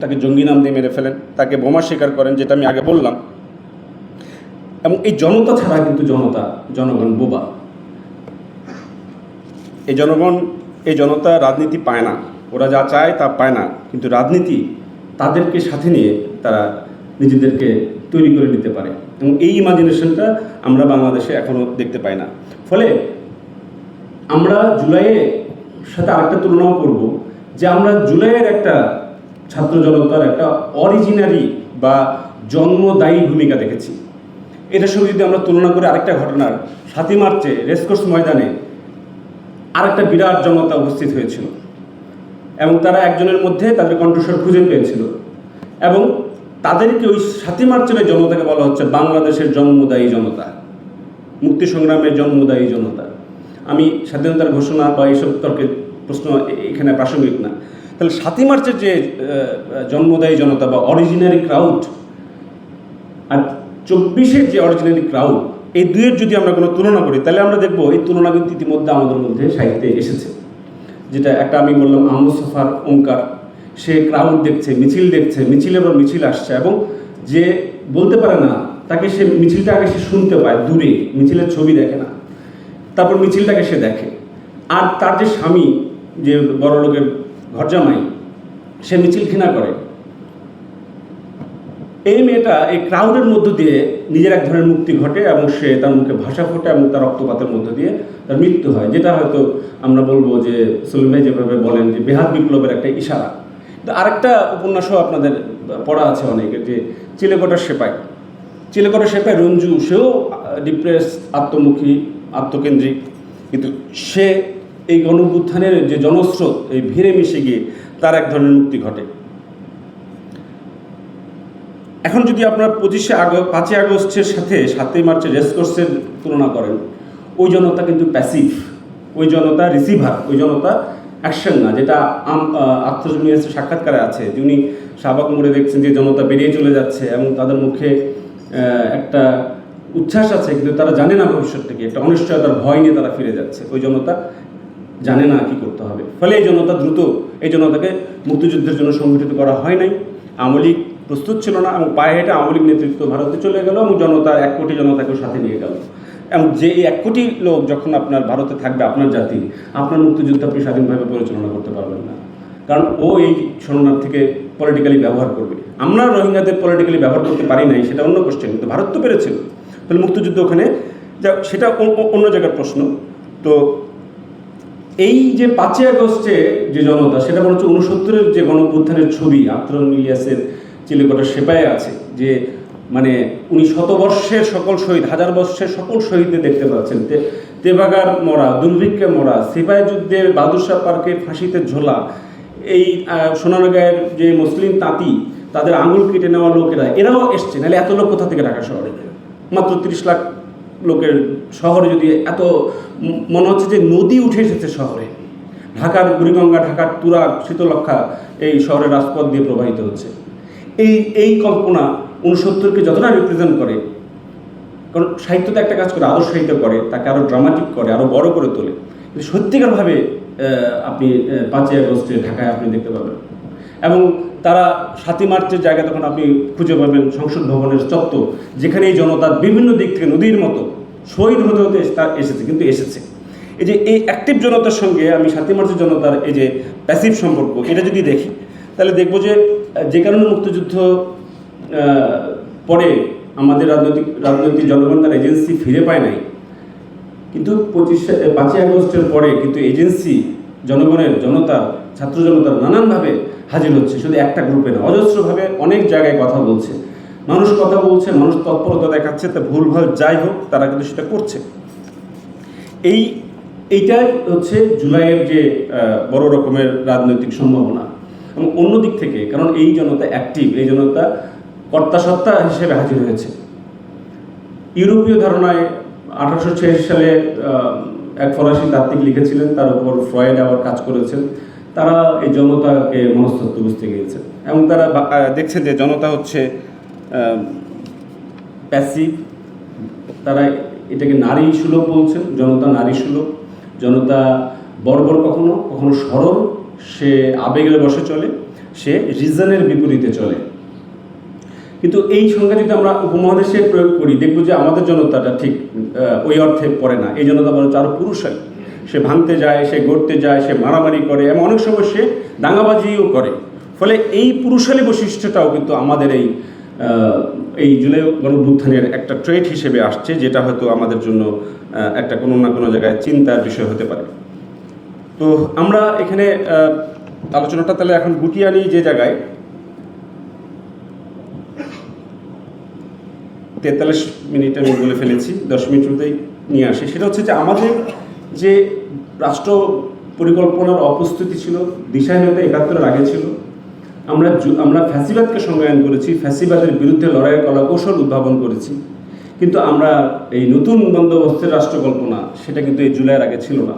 তাকে জঙ্গি নাম দিয়ে মেরে ফেলেন, তাকে বোমা স্বীকার করেন, যেটা আমি আগে বললাম। এবং এই জনতা ছাড়া কিন্তু জনতা, জনগণ বোবা। এই জনগণ, এই জনতা রাজনীতি পায় না। ওরা যা চায় তা পায় না। কিন্তু রাজনীতি তাদেরকে সাথে নিয়ে তারা নিজেদেরকে তৈরি করে নিতে পারে। এবং এই ইমাজিনেশনটা আমরা বাংলাদেশে এখনও দেখতে পাই না। ফলে আমরা জুলাইয়ের সাথে আরেকটা তুলনাও করব যে আমরা জুলাইয়ের একটা ছাত্র জনতার একটা অরিজিনারি বা জন্মদায়ী ভূমিকা দেখেছি। এটার সঙ্গে যদি আমরা তুলনা করে আরেকটা ঘটনার, সাতই মার্চে রেসকোর্স ময়দানে আরেকটা বিরাট জনতা উপস্থিত হয়েছিল এবং তারা একজনের মধ্যে তাদের কণ্ঠস্বর খুঁজে পেয়েছিল এবং তাদেরকে ওই সাতই মার্চের জনতাকে বলা হচ্ছে বাংলাদেশের জন্মদায়ী জনতা মুক্তি সংগ্রামের জন্মদায়ী জনতা। আমি স্বাধীনতার ঘোষণা বা এইসব তর্কের প্রশ্ন এখানে প্রাসঙ্গিক না। তাহলে সাতই মার্চের যে জন্মদায়ী জনতা বা অরিজিনারি ক্রাউড আর চব্বিশের যে অরিজিনালি ক্রাউড এই দুয়ের যদি আমরা কোনো তুলনা করি, তাহলে আমরা দেখব এই তুলনা কিন্তু ইতিমধ্যে আমাদের মধ্যে সাহিত্যে এসেছে। যেটা একটা আমি বললাম, আহমদ সফার ওঙ্কার, সে ক্রাউড দেখছে, মিছিল দেখছে, মিছিলের পর মিছিল আসছে এবং যে বলতে পারে না, তাকে সে মিছিলটা আগে সে শুনতে পায় দূরে, মিছিলের ছবি দেখে না। তারপর মিছিলটাকে সে দেখে। আর তার যে স্বামী, যে বড় লোকের ঘরজামাই, সে মিছিল ঘৃণা করে। এই মেয়েটা এই ক্রাউডের মধ্য দিয়ে নিজের এক ধরনের মুক্তি ঘটে এবং সে তার মুখে ভাষা ফোটে এবং তার রক্তপাতের মধ্য দিয়ে তার মৃত্যু হয়, যেটা হয়তো আমরা বলব যে সলিম যেভাবে বলেন যে বেহাত বিপ্লবের একটা ইশারা। তো আরেকটা উপন্যাসও আপনাদের পড়া আছে অনেকের, যে চিলেকোটার সেপাই। চিলেকোটার সেপাই রঞ্জু, সেও ডিপ্রেস আত্মমুখী, আত্মকেন্দ্রিক। কিন্তু সে এই গণবুত্থানের যে জনস্রোত, এই ভিড়ে মিশে গিয়ে তার এক ধরনের মুক্তি ঘটে। এখন যদি আপনার পঁচিশে আগস্ট, পাঁচই আগস্টের সাথে সাতই মার্চের রেসকোর্সের তুলনা করেন, ওই জনতা কিন্তু প্যাসিভ ওই জনতা রিসিভার ওই জনতা অ্যাকশন না, যেটা আত্মজমিয়াসের সাক্ষাৎকারে আছে। যিনি শাহবাগ মোড়ে দেখছেন যে জনতা বেরিয়ে চলে যাচ্ছে এবং তাদের মুখে একটা উচ্ছ্বাস আছে, কিন্তু তারা জানে না ভবিষ্যৎ ভবিষ্যৎটাকে একটা অনিশ্চয়তার ভয় নিয়ে তারা ফিরে যাচ্ছে। ওই জনতা জানে না কি করতে হবে। ফলে এই জনতা দ্রুত এই জনতাকে মুক্তিযুদ্ধের জন্য সংগঠিত করা হয় নাই। আওয়ামী লীগ প্রস্তুত ছিল না এবং পায়ে হেঁটে আওয়ামী লীগ নেতৃত্ব ভারতে চলে গেল এবং জনতার এক কোটি জনতাকেও সাথে নিয়ে গেল। এবং যে এই এক কোটি লোক যখন আপনার ভারতে থাকবে, আপনার জাতি, আপনার মুক্তিযুদ্ধ আপনি স্বাধীনভাবে পরিচালনা করতে পারবেন না। কারণ ও এই শরণার্থীকে পলিটিক্যালি ব্যবহার করবে। আমরা রোহিঙ্গাদের পলিটিক্যালি ব্যবহার করতে পারি নাই, সেটা অন্য কোশ্চেন কিন্তু ভারত তো পেরেছিল তাহলে মুক্তিযুদ্ধ ওখানে, যা সেটা অন্য জায়গার প্রশ্ন। তো এই যে পাঁচই আগস্টে যে জনতা, সেটা হচ্ছে উনসত্তরের যে গণঅভ্যুত্থানের ছবি আত্রন ইলিয়াসের চিলেকোটার সেপায় আছে, যে মানে উনি শতবর্ষের সকল শহীদ, হাজার বর্ষের সকল শহীদদের দেখতে পাচ্ছেন। তে- তেভাগার মরা, দুর্ভিক্ষে মরা, সিপাহী যুদ্ধের বাদুরশাহ পার্কে ফাঁসিতে ঝোলা, এই সোনারগাঁয়ের যে মুসলিম তাঁতি, তাদের আঙুল কেটে নেওয়া লোকেরা, এরাও এসছে, নাহলে এত লোক কোথা থেকে ঢাকা শহরে মাত্র তিরিশ লাখ লোকের শহরে যদি এত মনে হচ্ছে যে নদী উঠে এসেছে শহরে। ঢাকার বুড়িগঙ্গা, ঢাকার তুরা শীতলক্ষা এই শহরের রাজপথ দিয়ে প্রবাহিত হচ্ছে। এই এই কল্পনা উনসত্তরকে যতটা রিপ্রেজেন্ট করে, কারণ সাহিত্য তো একটা কাজ করে আরও সাহিত্য করে, তাকে আরও ড্রামাটিক করে আরও বড় করে তোলে। কিন্তু সত্যিকারভাবে আপনি পাঁচই আগস্টে ঢাকায় আপনি দেখতে পাবেন। এবং তারা সাতই মার্চের জায়গা তখন আপনি খুঁজে পাবেন সংসদ ভবনের চত্বর যেখানে এই জনতার বিভিন্ন দিক থেকে নদীর মতো, শহীদ হতে হতে এস- এসেছে, কিন্তু এসেছে। এই যে এই অ্যাক্টিভ জনতার সঙ্গে আমি সাতই মার্চের জনতার এই যে প্যাসিভ সম্পর্ক, এটা যদি দেখি, তাহলে দেখব যে যে কারণে মুক্তিযুদ্ধ পরে আমাদের রাজনৈতিক রাজনৈতিক জনগণ তার এজেন্সি ফিরে পায় নাই। কিন্তু পঁচিশে, পাঁচই আগস্টের পরে কিন্তু এজেন্সি জনগণের, জনতার ছাত্র জনতার নানানভাবে হাজির হচ্ছে। শুধু একটা গ্রুপে না, অজস্রভাবে অনেক জায়গায় কথা বলছে। মানুষ কথা বলছে, মানুষ তৎপরতা দেখাচ্ছে, তা ভুলভাল যাই হোক, তারা কিন্তু সেটা করছে। এই, এইটাই হচ্ছে জুলাইয়ের যে বড় রকমের রাজনৈতিক সম্ভাবনা। এবং অন্য দিক থেকে, কারণ এই জনতা অ্যাক্টিভ এই জনতা কর্তাসত্তা হিসেবে হাজির হয়েছে। ইউরোপীয় ধারণায় আঠারোশো ছিয়াশি সালে এক ফরাসি তাত্ত্বিক লিখেছিলেন, তার উপর ফ্রয়েড আবার কাজ করেছেন। তারা এই জনতাকে মনস্তত্ব বুঝতে গিয়েছে। এবং তারা দেখছে যে জনতা হচ্ছে প্যাসিভ তারা এটাকে নারী সুলভ বলছেন, জনতা নারী সুলভ। জনতা বর্বর কখনো কখনো সরল। সে আবেগের বসে চলে, সে রিজনের বিপরীতে চলে। কিন্তু এই সংজ্ঞা যদি আমরা উপমহাদেশে প্রয়োগ করি, দেখব যে আমাদের জনতাটা ঠিক ওই অর্থে পড়ে না। এই জনতা বরঞ্চ আরও পুরুষালী সে ভাঙতে যায়, সে গড়তে যায়, সে মারামারি করে, এবং অনেক সময় সে দাঙ্গাবাজিও করে। ফলে এই পুরুষালী বৈশিষ্ট্যটাও কিন্তু আমাদের এই এই জুলাই গণভ্যুত্থানের একটা ট্রেড হিসেবে আসছে, যেটা হয়তো আমাদের জন্য একটা কোনো না কোনো জায়গায় চিন্তার বিষয় হতে পারে। তো আমরা এখানে আলোচনাটা তাহলে এখন গুটিয়ে আনি যে জায়গায়। তেতাল্লিশ মিনিট আমি বলে ফেলেছি, দশ মিনিট মধ্যেই নিয়ে আসি। সেটা হচ্ছে যে আমাদের যে রাষ্ট্র পরিকল্পনার অপস্থিতি ছিল, দিশাহীনতা একাত্তরের আগে ছিল। আমরা আমরা ফ্যাসিবাদকে সংজ্ঞায়ন করেছি, ফ্যাসিবাদের বিরুদ্ধে লড়াইয়ের কলা কৌশল উদ্ভাবন করেছি। কিন্তু আমরা এই নতুন বন্দোবস্তের রাষ্ট্রকল্পনা, সেটা কিন্তু এই জুলাইয়ের আগে ছিল না।